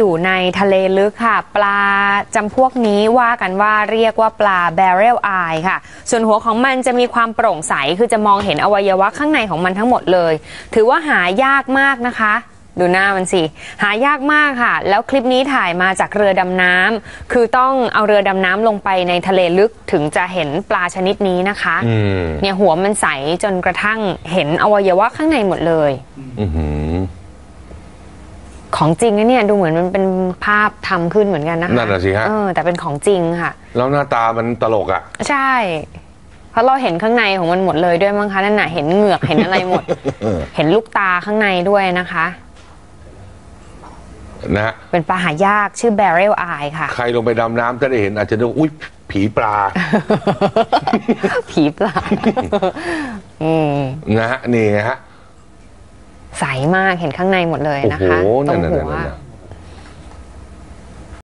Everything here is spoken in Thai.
อยู่ในทะเลลึกค่ะ ปลาจำพวกนี้ว่ากันว่าเรียกว่าปลา barrel eye ค่ะ ส่วนหัวของมันจะมีความโปร่งใส คือจะมองเห็นอวัยวะข้างในของมันทั้งหมดเลย ถือว่าหายากมากนะคะ ดูหน้ามันสิ หายากมากค่ะ แล้วคลิปนี้ถ่ายมาจากเรือดำน้ำคือต้องเอาเรือดำน้ำลงไปในทะเลลึกถึงจะเห็นปลาชนิดนี้นะคะอืมเนี่ยหัวมันใสจนกระทั่งเห็นอวัยวะข้างในหมดเลย อือหือ ของจริงนะเนี่ยดูเหมือนมันเป็นภาพทำขึ้นเหมือนกันนะคะนั่นน่ะสิฮะเออแต่เป็นของจริงค่ะ แล้วหน้าตามันตลกอะ ใช่ เพราะเราเห็นข้างในของมันหมดเลยด้วยมั้งคะนั่นน่ะเห็นเหงือกเห็นอะไรหมด เห็นลูกตาข้างในด้วยนะคะนะฮะเป็นปลาหายากชื่อ barrel eye ค่ะ ใครลงไปดำน้ำจะได้เห็นอาจจะดูอุ้ยผีปลา ผีปลาอืมนะฮะนี่ไงฮะ ใสมากเห็นข้างในหมดเลยโอ้นะโหคะตรนั่นงนั่นหันั่นวนั่น